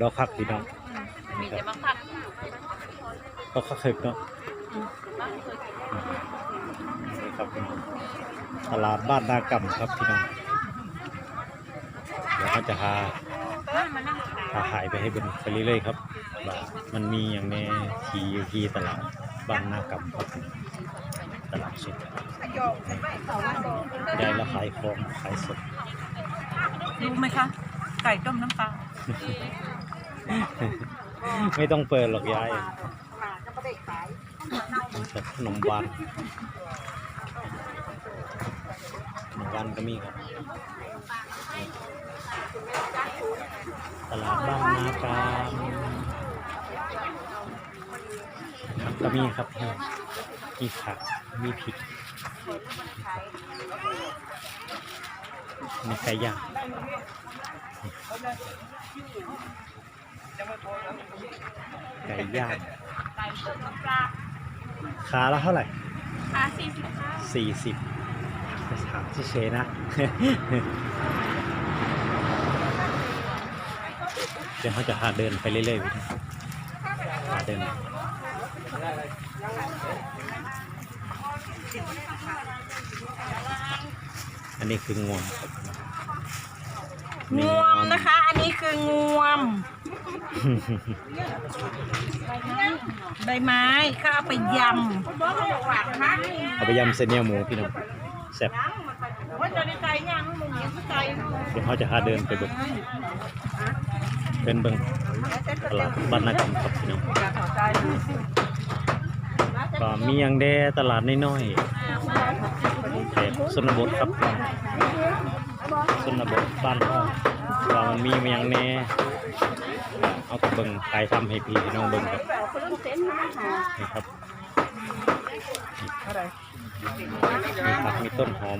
ดอกคักพี่น้องมีแต่บังคับดอกคักเห็กเนาะนี่ครับพี่น้องตลาดบ้านนากำครับพี่น้องเดี๋ยวเขาจะหาบ้าหาขายไปให้เบิ่งไปเรื่อยๆครับว่ามันมีอย่างแน่ทีอยู่ที่ตลาดบ้านนากำครับตลาดสดยายละขายของขายสดรู้ไหมคะไก่ต้มน้ำปลา ไม่ต้องเปิดหรอกยายขนมหวานขนมหวานก็มีครับ ตลาดบ้านนาการก็มีครับมีผักมีพริกมีไก่ย่าง ไก่ย่างไก่ต้มน้ำปลาขาละเท่าไหร่อาสี่สิบห้าสี่สิบถามเฉยๆนะ เดี๋ยวเขาจะพาเดินไปเรื่อยๆพี่นะพาเดินอันนี้คืองวงครับงวมนะคะ อันนี้คืองวม ใบไม้ก็เอาไปยำเอาไปยำเส้นเนียวหมูพี่น้องแซ่บว่าจะได้ไก่ย่างมึงเห็นไก่เดี๋ยวเขาจะพาเดินไปเบิ่งเป็นเบิงตลาดบ้านนากำครับพี่น้องก็มีอย่างแดตลาดน้อยๆแต่ชนบทครับชนบทบ้านห้องว่ามันมีอย่างแน่ เอาไปเบิ่งถ่ายทำให้พี่น้องเบิ่งครับนี่ครับมีผักมีต้นหอม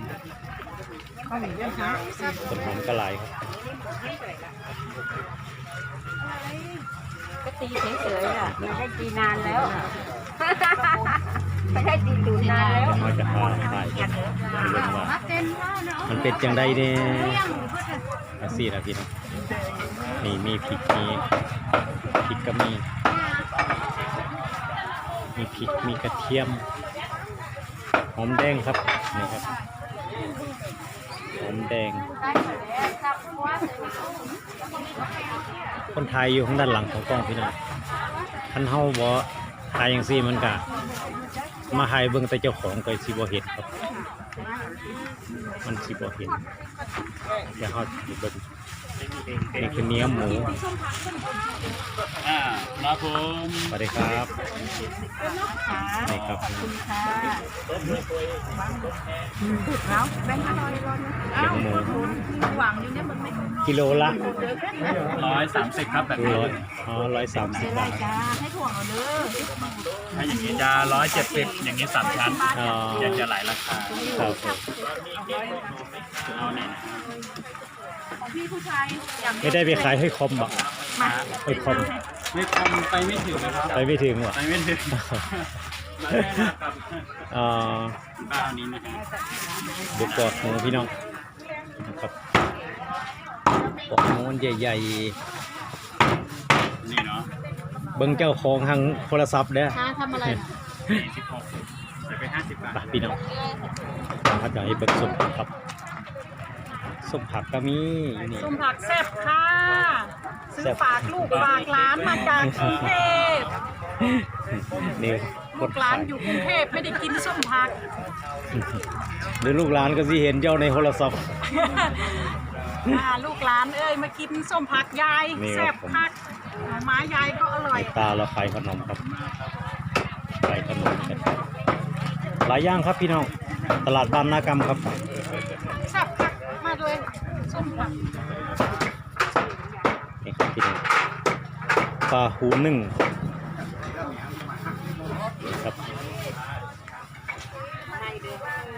ต้นหอมกระไหลครับก็ตีเฉยๆอะไม่ได้ตีนานแล้วไม่ได้ตีตูนนานแล้วมาจะพาถ่ายกันให้เบิ่งว่ามันเป็นจังไดเนี่ยอาซี่นะพี่น้อง นี่มีพริกมีพริกก็มี มีพริกมีกระเทียมหอมแดงครับนี่ครับหอมแดง คนไทยอยู่ข้างด้านหลังของกล้องพี่น้องท่านเฮาบ่ถ่ายอย่างซี่มันกะมาให้เบิ่งแต่เจ้าของก็สิบ่เห็นครับ มันสิบ่เห็นเดี๋ยวเฮาสิเบิ่ง นี่คือเนื้อหมูอ่าครับผมสวัสดีครับนี่ครับแล้วแบงค์อร่อยร้อนเขียงหมูหวังอยู่เนี่ยมันไม่กิโลละร้อยสามสิบครับแบบนี้ร้อยอ๋อร้อยสามสิบบาทจ้าให้ถ่วงเอาเด้อถ้าอย่างนี้จะร้อยเจ็ดสิบอย่างนี้สามชั้นอ๋อยังจะหลายราคาครับผมเอาเนี่ย ของพี่ผู้ชายอย่างไม่ได้ไปขายให้คอมบ่ให้คอมไม่ทำไปไม่ถึงนะครับไปไม่ถึงว่ะไปไม่ถึงมาแค่นะครับอ๋อบ้านนี้นะครับดูปอดหมูพี่น้องนะครับปอดหมูมันใหญ่นี่เนาะๆเบิ่งเจ้าของทางโทรศัพท์เด้อค้าทำอะไรสี่สิบหกจะไปห้าสิบบาทไปพี่น้องเขาจะให้เบิ่งส้มผักครับ ส้มผักก็มีอยู่นี่ ส้มผักแซ่บค่ะ ซื้อฝากลูกฝากหลานมาจากกรุงเทพนี่คลูนกหลาขานยอยู่กรุงเทพไม่ได้กินส้มผักหรือลูกหลานก็สิเห็นเจ้าในโทรศัพท์ อ่าลูกหลานเอ้ยมากินส้มผักยายนี่ครับ แซ่บผักหมายายก็อร่อย ตาเราขายขนมครับขายขนมกันหลายอย่างครับพี่น้อง ตลาดบ้านนากรรมครับ แซ่บผักมากเลยส้มผัก นี่ครับพี่น้อง ปลาหูนึ่งครับ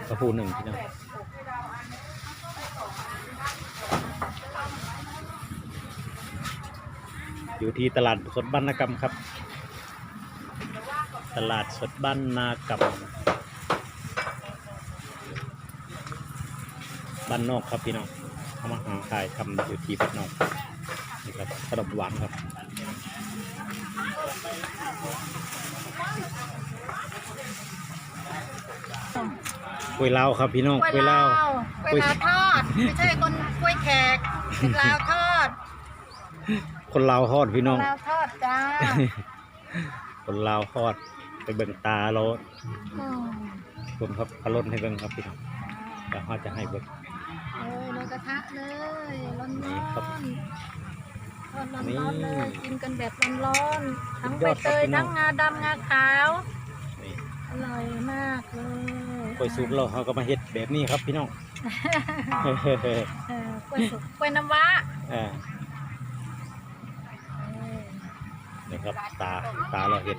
ปลาหูหนึ่งพี่น้องอยู่ที่ตลาดสดบ้านนากรรมครับ ตลาดสดบ้านนากรรมบ้านนอกครับพี่น้องเขามาหาขายทำอยู่ที่บ้านนอกนี่ครับขนมหวานครับ กล้วยลาวครับพี่น้องกล้วยกล้วยลาลาววกล้วยลาวทอด ไม่ใช่คนกล้วยแขกกล้วยลาวทอด คนลาวทอดพี่น้องลาวทอดจ้า คนลาวทอดไปเบิ่งตาเราอืมผมครับพะล้นให้เบิ่งครับพี่น้องเดี๋ยวเขาจะให้เบิ่งเลยในกระทะเลยร้อนนี่ครับๆ ทอดร้นี่อนๆเลย กินกันแบบร้อนๆทั้งสุดใบยอดคเตรับยพี่น้ทั้องงงาดำงาขาว นี่อร่อยมากเลยกล้วยสุกเราเขาก็มาเฮ็ดแบบนี้ครับพี่น้องเออกล้วยสุกกล้วยน้ำว้าอ่านี่ครับตาตาเราเห็ด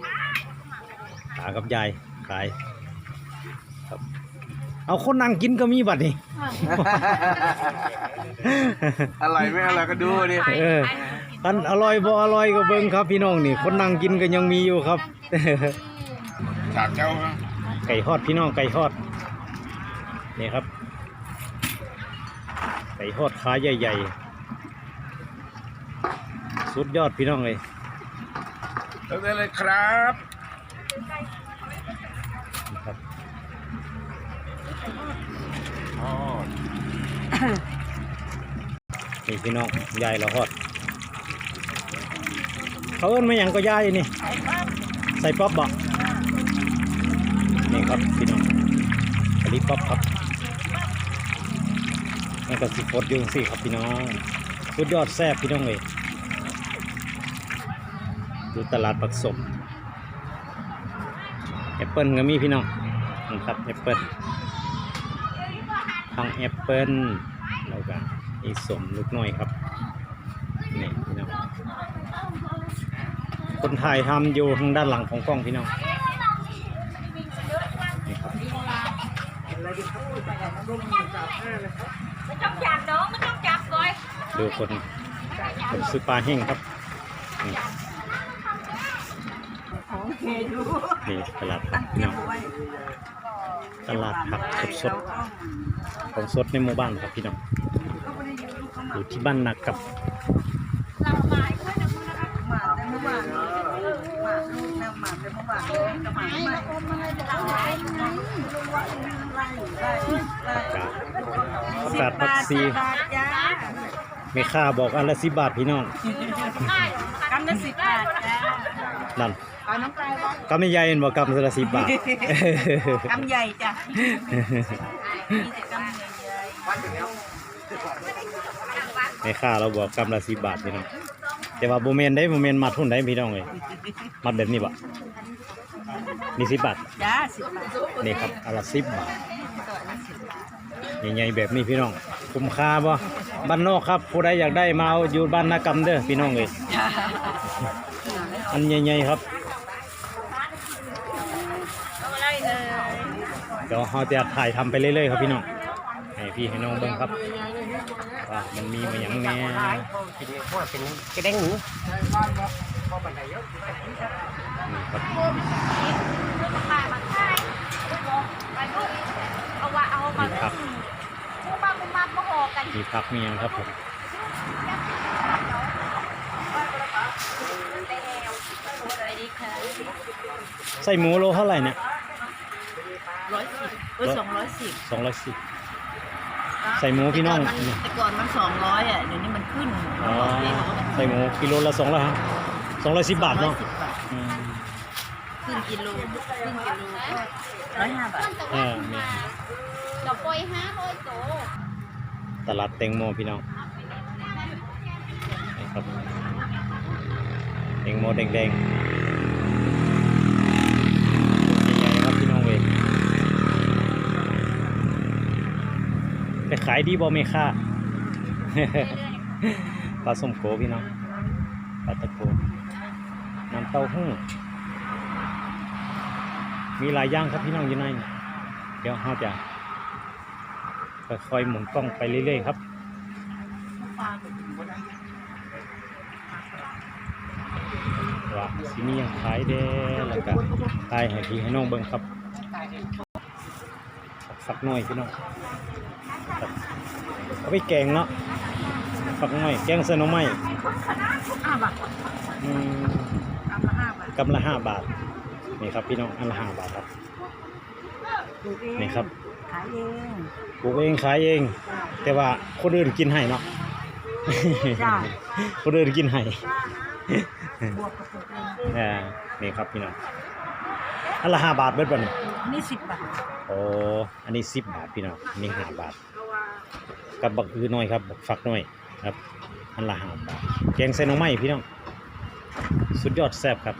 ตากับยายขายครับ เอาคนนั่งกินก็มีบัดนี่ อร่อยไม่อร่อยก็ดูดิ เออ อันอร่อยบ่อร่อยก็เบิ่งครับพี่น้องนี่ คนนั่งกินก็ยังมีอยู่ครับ ฉากเจ้าไก่ทอดพี่น้องไก่ทอดนี่ครับ ไก่ทอดขาใหญ่ๆ สุดยอดพี่น้องเลยเลิกได้เลยครับนะครับอ๋อ นี่พี่น้องยายเราทอด เขาเอิ้นไมาอย่างก็ย่ายนี่ ใส่ป๊อปบอกนี่ครับพี่น้องอันนี้ป๊อปครับนี่ก็สิฟดยุ่งสิครับพี่น้องสุดยอดแซ่บพี่น้องเลยดูตลาดปักสมแอปเปิลก็มีพี่น้องนี่ครับแอปเปิลทางแอปเปิลแล้วก็มีสมลูกน้อยครับนี่พี่น้อง คนถ่ายทำอยู่ทางด้านหลังของกล้องพี่น้องนี่ครับไม่ต้องจับน้องไม่ต้องจับก่อยดูคนคนซื้อปลาแห้งครับนี่นี่ตลาดผักพี่น้องตลาดผักสดสดๆของสดในหมู่บ้านครับพี่น้องอยู่ที่บ้านนากับเประกาศประกาศผักซีบาทจ้าไม่ค่าบอกอันละสิบบาทพี่น้องกำละสิบบาทจ้านั่นเอาน้องกายบ้างกำไม่ใหญ่เห็นบอกกำละสิบบาทกำใหญ่จ้ะมีแต่กำใหญ่ในค่าเราบอกกำละสิบบาทพี่น้องแต่ว่าโมเมนได้โมเมนมัดทุนได้พี่น้องเลยมัดแบบนี้บ่ นี่สิบบาทจ้าสิบบาทนี่ครับอนละสิบบาทใหญ่ๆแบบนี้พี่น้องคุ้มค่าบ่บ้านนอกครับ ผู้ใดอยากได้มาเอาอยู่บ้านนากำเด้อพี่น้องเลยอันใหญ่ๆครับเอาอะไรเอ่ยเดี๋ยวเราจะถ่ายทำไปเรื่อยๆครับพี่น้องให้พี่ให้น้องเบิ่งครับว่ามันมีมาอย่างแน่นี่ครับขายมาขายไปลูก เอาว่าเอามามีผักคู่บ้านคู่บ้านมาห่อกันมีผักมีหยังครับผมไปดีค่ะใส่หมูโลเท่าไหร่เนี่ยร้อยสิบเออสองร้อยสิบสองร้อยสิบใส่หมูพี่น้องแต่ก่อนมันสองร้อยอะเดี๋ยวนี้มันขึ้นอ๋อบอกเลยบอกว่ามันใส่หมูกิโลละสองร้อยฮะสองร้อยสิบบาทร้อยเนาะสิบบาทอืมค รึ่งกิโลครึ่งกิโลก็ร้อยห้าบาทเออนี่เราปล่อยห้าร้อยโตตลาดแตงโมพี่น้องนี่ครับแตงโมแดงๆใหญ่ๆครับพี่น้องเวยไปขายดีบ่เมค่าปลาส้มโกพี่น้องปลาตะโกน้ำเต้าหู้ มีหลายอย่างครับพี่น้องอยู่ในนี่เดี๋ยวเราจะค่อยๆหมุนกล้องไปเรื่อยๆครับว่าสิมีหยังขายเด้แล้วก็ขายให้พี่ให้น้องเบิ่งครับสักหน่อยพี่น้องครับเอาไปแกงเนาะฝักน้อยแกงเส้นหน่อไม้ห้าบาทอืมกำละห้าบาท กำละห้าบาทนี่ครับพี่น้องอันละห้าบาทครับ ปลูกเองนี่ครับ ขายเองปลูกเองขายเองแต่ว่าคนอื่นกินให้เนาะ จ้าคนอื่นกินให้ บวกกับปลูกเองอ่านี่ครับพี่น้องอันละห้าบาทเบิดบ่นี่นี่สิบบาทโอ้อันนี้สิบบาทพี่น้องอันนี้ห้าบาท กับบักอือน้อยครับบักฝักน้อยครับ อันละห้าบาทแกงใส่หน่อไม้พี่น้อง สุดยอดแซ่บครับ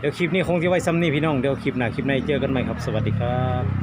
เดี๋ยวคลิปนี้คงที่ไว้ซ้ำนี่พี่น้อง เดี๋ยวคลิปหน้าคลิปในเจอกันใหม่ครับ สวัสดีครับ